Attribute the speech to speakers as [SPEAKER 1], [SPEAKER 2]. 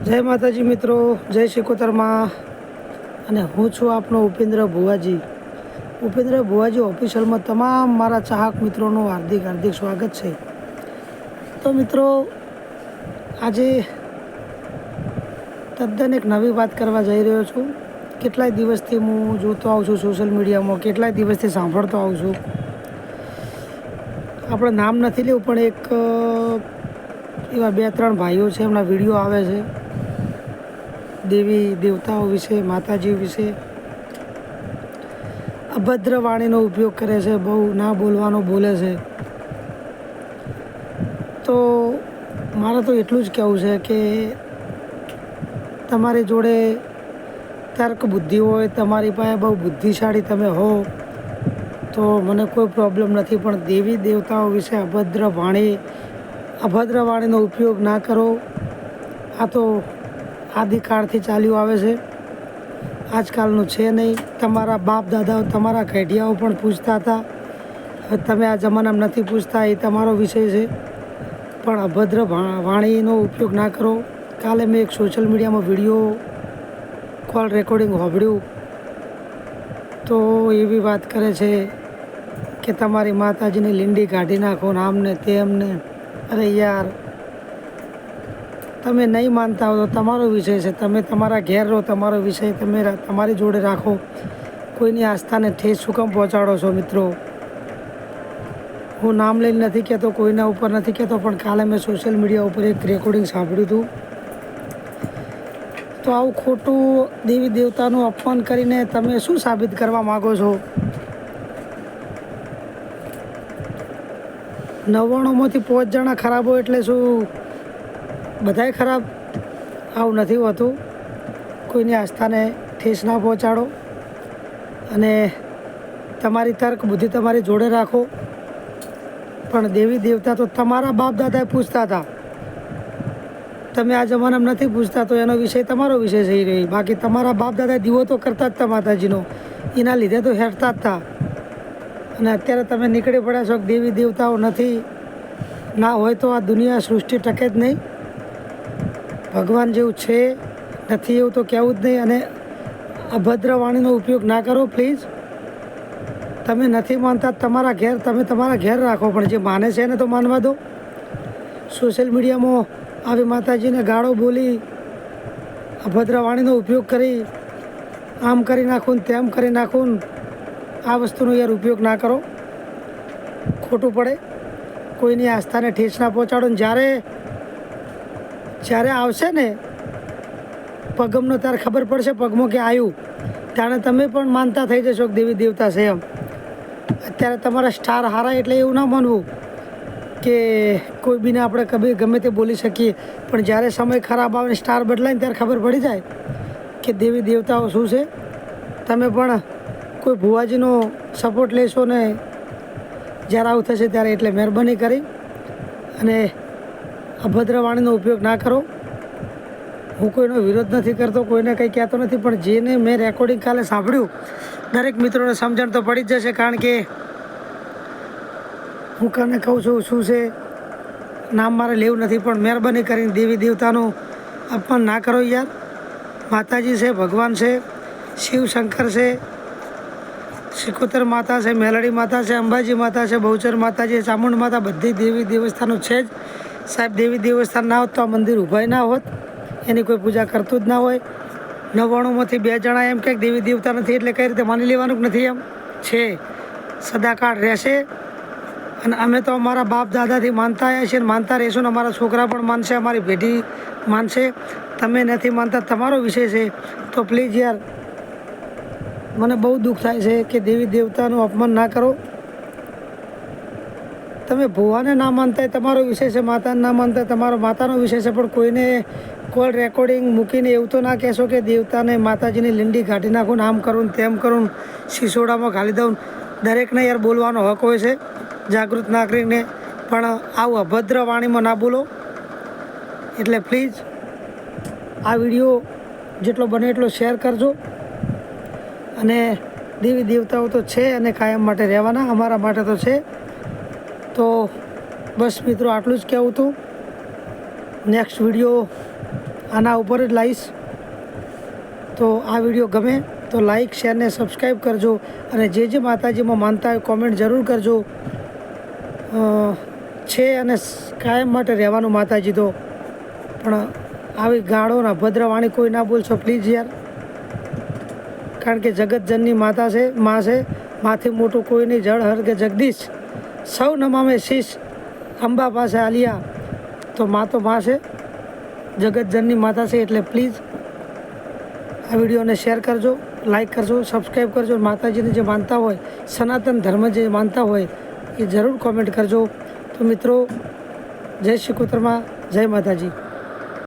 [SPEAKER 1] જય માતાજી મિત્રો, જય શિકોતરમાં અને હું છું આપનો ઉપેન્દ્ર ભુવાજી. ઉપેન્દ્ર ભુવાજી ઓફિશિયલમાં તમામ મારા ચાહક મિત્રોનું હાર્દિક હાર્દિક સ્વાગત છે. તો મિત્રો, આજે તદ્દન એક નવી વાત કરવા જઈ રહ્યો છું. કેટલાય દિવસથી હું જોતો આવું છું સોશિયલ મીડિયામાં, કેટલાય દિવસથી સાંભળતો આવું છું. આપણે નામ નથી લેવું, પણ એક એવા બે, ત્રણ ભાઈઓ છે, એમના વીડિયો આવે છે. દેવી દેવતાઓ વિશે માતાજી વિશે અભદ્ર વાણીનો ઉપયોગ કરે છે, બહુ ના બોલવાનો બોલે છે. તો મારે તો એટલું જ કહેવું છે કે તમારી જોડે તર્ક બુદ્ધિ હોય, તમારી પાસે બહુ બુદ્ધિશાળી તમે હો, તો મને કોઈ પ્રોબ્લેમ નથી. પણ દેવી દેવતાઓ વિશે અભદ્ર વાણી, અભદ્ર વાણીનો ઉપયોગ ના કરો. આ તો આદિકાળથી ચાલ્યું આવે છે. આજકાલનું છે નહીં. તમારા બાપ દાદાઓ તમારા ઘેડિયાઓ પણ પૂછતા હતા. તમે આ જમાનામાં નથી પૂછતા, એ તમારો વિષય છે. પણ અભદ્ર વાણીનો ઉપયોગ ના કરો. કાલે મેં એક સોશિયલ મીડિયામાં વીડિયો કોલ રેકોર્ડિંગ હોભળ્યું. તો એવી વાત કરે છે કે તમારી માતાજીની લીંડી કાઢી નાખો ને આમને તેમને. અરે યાર તમે નહીં માનતા હો તો તમારો વિષય છે. તમે તમારા ઘેર રહો, તમારો વિષય તમે તમારી જોડે રાખો. કોઈની આસ્થાને ઠેસ શું કામ પહોંચાડો છો મિત્રો. હું નામ લઈને નથી કહેતો, કોઈના ઉપર નથી કહેતો, પણ કાલે મેં સોશિયલ મીડિયા ઉપર એક રેકોર્ડિંગ સાંભળ્યું હતું. તો આવું ખોટું દેવી દેવતાનું અપમાન કરીને તમે શું સાબિત કરવા માગો છો? નવ્વાણુંમાંથી પાંચ જણા ખરાબ હોય એટલે શું બધાય ખરાબ. આવું નથી હોતું. કોઈની આસ્થાને ઠેસ ના પહોંચાડો. અને તમારી તર્ક બુદ્ધિ તમારી જોડે રાખો. પણ દેવી દેવતા તો તમારા બાપ દાદાએ પૂછતા હતા. તમે આ જમાનામાં નથી પૂછતા, તો એનો વિષય તમારો વિષય થઈ રહી બાકી તમારા બાપ દાદા દીવો તો કરતા જ હતા માતાજીનો. એના લીધે તો હેરતા જ હતા. અને અત્યારે તમે નીકળી પડ્યા છો દેવી દેવતાઓ નથી. ના હોય તો આ દુનિયા સૃષ્ટિ ટકે જ નહીં. ભગવાન જેવું છે, નથી એવું તો કહેવું જ નહીં. અને અભદ્ર વાણીનો ઉપયોગ ના કરો પ્લીઝ તમે નથી માનતા, તમારા ઘેર, તમે તમારા ઘેર રાખો, પણ જે માને છે એને તો માનવા દો. સોશિયલ મીડિયામાં આવી માતાજીને ગાળો બોલી અભદ્ર વાણીનો ઉપયોગ કરી, આમ કરી નાખું તેમ કરી નાખું આ વસ્તુનો યાર ઉપયોગ ના કરો. ખોટું પડે. કોઈની આસ્થાને ઠેસ ના પહોંચાડો ને જ્યારે જ્યારે આવશે ને, પગમનો ત્યારે ખબર પડશે પગમાં કે આવ્યું ત્યારે તમે પણ માનતા થઈ જશો કે દેવી દેવતા છે એમ. અત્યારે તમારા સ્ટાર હારા એટલે એવું ના માનવું કે કોઈ બીને આપણે કભી ગમે તે બોલી શકીએ. પણ જ્યારે સમય ખરાબ આવે ને સ્ટાર બદલાય ત્યારે ખબર પડી જાય કે દેવી દેવતાઓ શું છે. તમે પણ કોઈ ભુવાજીનો સપોર્ટ લેશો ને, જ્યારે આવું થશે ત્યારે એટલે મહેરબાની કરી. અને અભદ્ર વાણીનો ઉપયોગ ના કરો. હું કોઈનો વિરોધ નથી કરતો, કોઈને કંઈ કહેતો નથી, પણ જેને મેં રેકોર્ડિંગ કાલે સાંભળ્યું, દરેક મિત્રોને સમજણ તો પડી જ જશે, કારણ કે હું કને કહું છું, શું છે? નામ મારે લેવું નથી, પણ મહેરબાની કરીને દેવી દેવતાનું અપમાન ના કરો યાર. માતાજી છે, ભગવાન છે, શિવ શંકર છે શિકોતર માતા છે, મેલડી માતા છે, અંબાજી માતા છે, બહુચર માતાજી ચામુંડ માતા, બધી દેવી દેવસ્થાનો છે જ. સાહેબ, દેવી દેવસ્થાન ના હોત તો આ મંદિર ઊભાય ના હોત. એની કોઈ પૂજા કરતું જ ના હોય. નવ્વાણુંમાંથી બે જણા એમ કે દેવી દેવતા નથી એટલે કઈ રીતે માની લેવાનું જ નથી એમ? છે. સદાકાળ રહેશે. અને અમે તો અમારા બાપ દાદાથી માનતા આવ્યા છીએ અને માનતા રહીશું ને અમારા છોકરા પણ માનશે, અમારી પેઢી માનશે. તમે નથી માનતા, તમારો વિષય છે. તો પ્લીઝ યાર, મને બહુ દુઃખ થાય છે કે દેવી દેવતાનું અપમાન ના કરો. તમે ભુવાને ના માનતા તમારો વિષય છે, માતાને ના માનતા તમારો માતાનો વિષય છે, પણ કોઈને કોલ રેકોર્ડિંગ મૂકીને એવું તો ના કહેશો કે દેવતાને માતાજીની લીંડી કાઢી નાખું આમ કરું તેમ કરું શિસોડામાં ઘાલી દઉં દરેકને યાર બોલવાનો હક હોય છે, જાગૃત નાગરિકને. પણ આવું અભદ્ર વાણીમાં ના બોલો. એટલે પ્લીઝ આ વીડિયો જેટલો બને એટલો શેર કરજો. અને દેવી દેવતાઓ તો છે અને કાયમ માટે રહેવાના, અમારા માટે તો છે. તો બસ મિત્રો, આટલું જ કહેવું હતું. નેક્સ્ટ વીડિયો આના ઉપર જ લાવીશ તો આ વીડિયો ગમે તો લાઈક શેર ને સબસ્ક્રાઈબ કરજો અને જે જે માતાજીમાં માનતા હોય કોમેન્ટ જરૂર કરજો. છે અને કાયમ માટે રહેવાનું માતાજી તો. પણ આવી ગાળોના, ભદ્રવાણી કોઈ ના બોલશો પ્લીઝ યાર. કારણ કે જગતજનની માતા છે, માં છે. માથી મોટું કોઈ નહીં જળ હર કે જગદીશ? સૌ નમામે શીશ. અંબા પાસે આલિયા. તો મા તો મા છે. જગતજનની માતા છે એટલે પ્લીઝ આ વિડીયોને શેર કરજો, લાઈક કરજો, સબસ્ક્રાઈબ કરજો. માતાજીને જે માનતા હોય, સનાતન ધર્મ જે માનતા હોય, એ જરૂર કોમેન્ટ કરજો. તો મિત્રો, જય શ્રી કુતરમાં. જય માતાજી.